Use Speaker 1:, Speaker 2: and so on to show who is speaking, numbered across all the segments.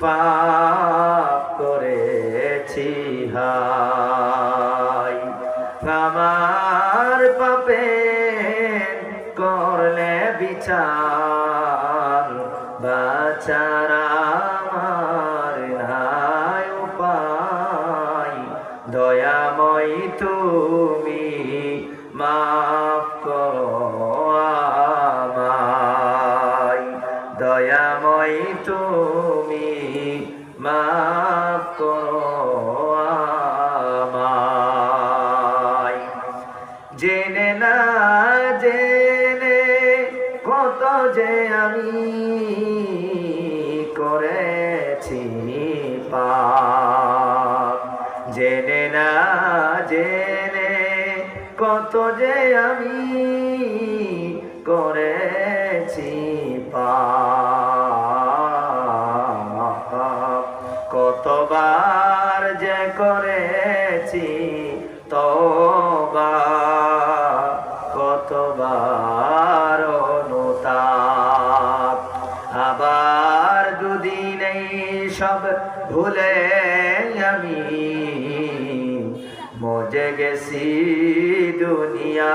Speaker 1: পাপ করেছি, হাই। আমার পাপে করলে বিচার, বাচার নাই উপায়। দয়াময় তুমি মাফ করো আমায়। দয়াময় তুমি মাফ করো আমায়। জেনে না, জেনে কত যে আমি করেছি পাপ। জেনে না, জেনে কত যে আমি করেছি করেছি তবা কতবার অনুতাপ। আবার দুদিন এই সব ভুলে আমি মজে গেছি দুনিয়া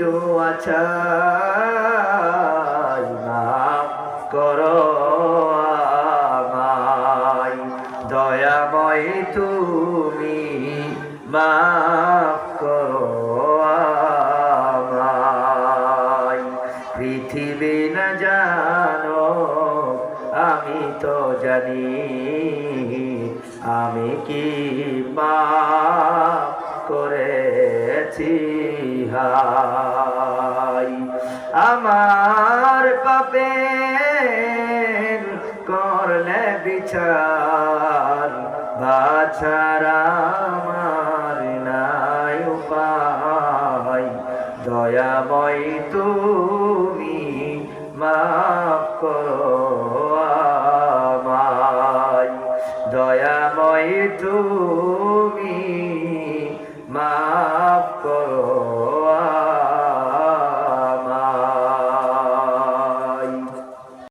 Speaker 1: দোয়া চাই মাফ করো আমায়। দয়াময় তুমি মাফ করো আমায়। না জানো, আমি তো জানি, আমি কি পাপ করেছি? হাই আমার পাপের করলে বিচার, বাছারা নাই উপায়। দয়াময় তুমি মাফ করো আমায়। দয়াময় তুমি